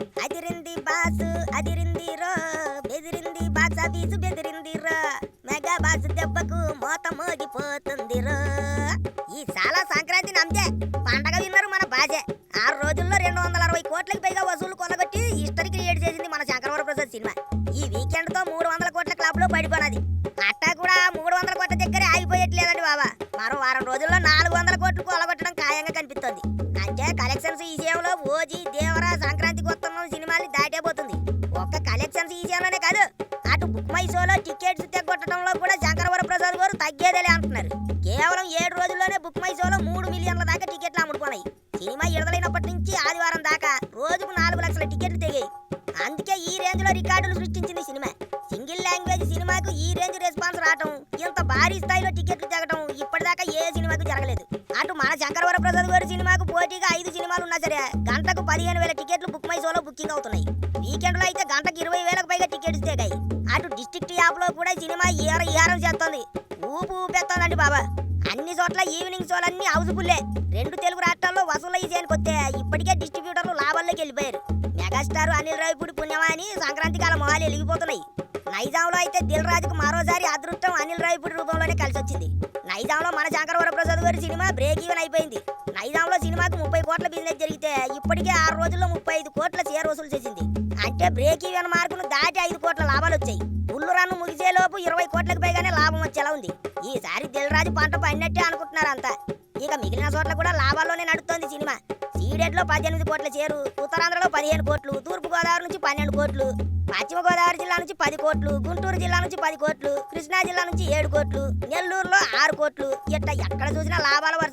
అదిరింది boss అదిరింది రో. బెదిరింది boss office బెదిరింది రో. Mega boss దెబ్బకు మోత మోగిపోతుంది రో. ఈ చాలా సంక్రాంతి నమ్దే పండగ విన్నారు మన బాజే. ఆరు రోజుల్లో రెండు వందల అరవై కోట్లకి పైగా వసూలు కొనగొట్టి హిస్టరీ క్రియేట్ చేసింది మన శంకరవర ప్రసాద్ సినిమా. ఈ వీకెండ్తో మూడు వందల కోట్ల క్లబ్లో పడిపోనది. అట్టా కూడా మూడు వందల కోట్ల దగ్గరే ఆగిపోయట్లేదండి బాబా. మరో వారం రోజుల్లో నాలుగు వందల కోట్లు కొలగొట్టడం ఖాయంగా కనిపిస్తుంది. అంటే కలెక్షన్స్ ఈ సేవలో ఓజీ షోలో టికెట్స్ తెగొట్టడంలో కూడా శంకరవర ప్రసాద్ గారు తగ్గేదేలే అంటున్నారు. కేవలం ఏడు రోజుల్లోనే బుక్ మై షోలో మూడు మిలియన్ల దాకా టికెట్లు అమ్ముడుపోనాయి సినిమా విడుదలైనప్పటి నుంచి ఆదివారం దాకా రోజుకు నాలుగు లక్షల టికెట్లు తెగాయి. అందుకే ఈ రేంజ్లో రికార్డులు సృష్టించింది సినిమా. సింగిల్ లాంగ్వేజ్ సినిమాకు ఈ రేంజ్ రెస్పాన్స్ రావటం ఇంత భారీ స్థాయిలో టికెట్లు తెగటం ఇప్పటిదాకా ఏ సినిమాకు జరగలేదు. అటు మన శంకరవర ప్రసాద్ గారి సినిమాకు పోటీగా ఐదు సినిమాలు ఉన్నా సరే గంటకు పదిహేను వేల టికెట్లు బుక్ మై షోలో బుకింగ్ అవుతున్నాయి. వీకెండ్లో అయితే గంటకు ఇరవై వేలకు పైగా అటు యాప్లో కూడా సినిమా ఈర ఈరం చేస్తుంది. ఊపు ఊపెత్తోందండి బాబా. అన్ని చోట్ల ఈవినింగ్ షోలన్నీ హౌస్ఫుల్లే రెండు తెలుగు రాష్ట్రాల్లో వసూలు చేయడానికి వస్తే ఇప్పటికే డిస్ట్రిబ్యూటర్లు లాభాల్లోకి వెళ్ళిపోయారు. మెగాస్టార్ అనిల్ రావిపూడి పుణ్యమా అని సంక్రాంతి కాల మొహాలు వెలిగిపోతున్నాయి. నైజాంలో అయితే దిల్ రాజుకు మరోసారి అదృష్టం అనిల్ రావిపూడి రూపంలోనే కలిసి వచ్చింది నైజాంలో మన శంకరవర ప్రసాద్ గారి సినిమా బ్రేక్ ఈవెన్ అయిపోయింది. నైజాంలో సినిమాకు ముప్పై కోట్ల బిజినెస్ జరిగితే ఇప్పటికే ఆరు రోజుల్లో ముప్పై ఐదు కోట్ల షేర్ వసూలు చేసింది. అంటే బ్రేక్ ఈవెన్ మార్క్ ఫుల్ లోపు ఇరవై కోట్లకు పైగానే లాభం వచ్చేలా ఉంది. ఈసారి దిల్రాజు పంట పడినట్టే అనుకుంటున్నారు అంతా ఇక మిగిలిన చోట్ల కూడా లాభాల్లోనే నడుస్తోంది సినిమా. సీడెడ్లో పద్దెనిమిది కోట్ల చేరు ఉత్తరాంధ్రలో పదిహేను కోట్లు తూర్పు గోదావరి నుంచి పన్నెండు కోట్లు పశ్చిమ గోదావరి జిల్లా నుంచి పది కోట్లు గుంటూరు జిల్లా నుంచి పది కోట్లు కృష్ణా జిల్లా నుంచి ఏడు కోట్లు నెల్లూరులో ఆరు కోట్లు. ఇట్లా ఎక్కడ చూసినా లాభాల వరుస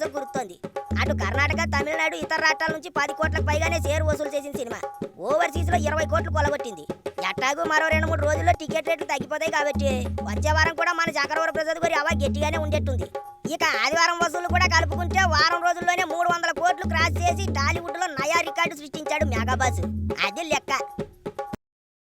అటు కర్ణాటక తమిళనాడు ఇతర రాష్ట్రాల నుంచి పది కోట్లకు పైగానే షేర్ వసూలు చేసిన సినిమా. ఓవర్సీస్లో ఇరవై కోట్లు కొలగొట్టింది. ఎట్టాగు మరో రెండు మూడు రోజుల్లో టికెట్ రేట్లు తగ్గిపోతాయి కాబట్టి వచ్చే వారం కూడా మన చక్రవర ప్రసాద్ గారి అవ గట్టిగానే ఉండేట్టుంది. ఇక ఆదివారం వసూలు కూడా కలుపుకుంటే వారం రోజుల్లోనే మూడు వందల కోట్లు క్రాస్ చేసి టాలీవుడ్లో నయా రికార్డు సృష్టించాడు మెగాబాస్. అది